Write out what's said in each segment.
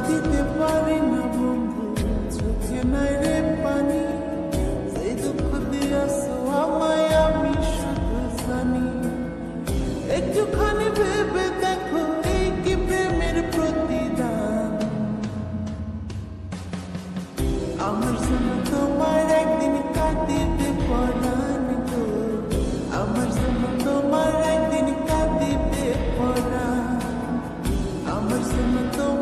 কাঁদিতে পারি না বন্ধু, চোখে নাই রে পানি। সেই দুঃখ দিয়াছো আমায়, আমি শুধু জানি। একটুখানি ভেবে দেখো, এই কি প্রেমের প্রতিদান? আমার জন্য তোমার একদিন কাঁদিতে পড়ান গো। আমার জন্য তোমার একদিন কাঁদিতে পড়ান আমার জন্য তোমার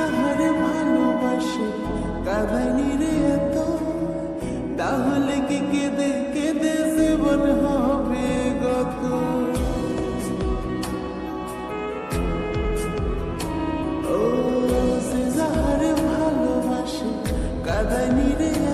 সে যাহারে ভালোবাসে? কাঁদাইনি রে এত? তাহলে কি কেঁদে কেঁদে জীবন হবে গত? ও, সে ভালোবাসে রে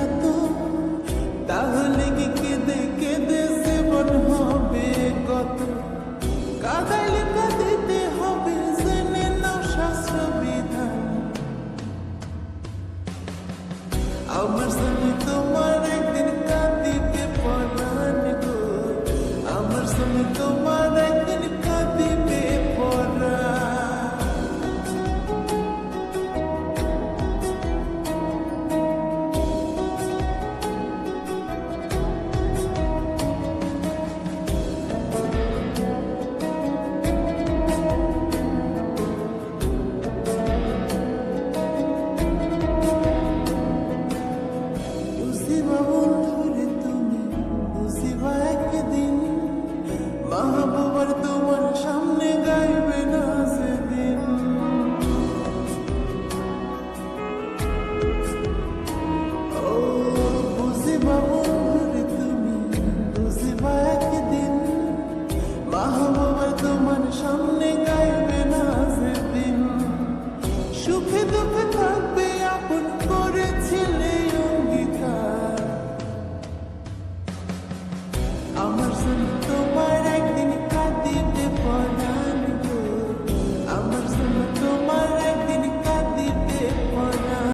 be up and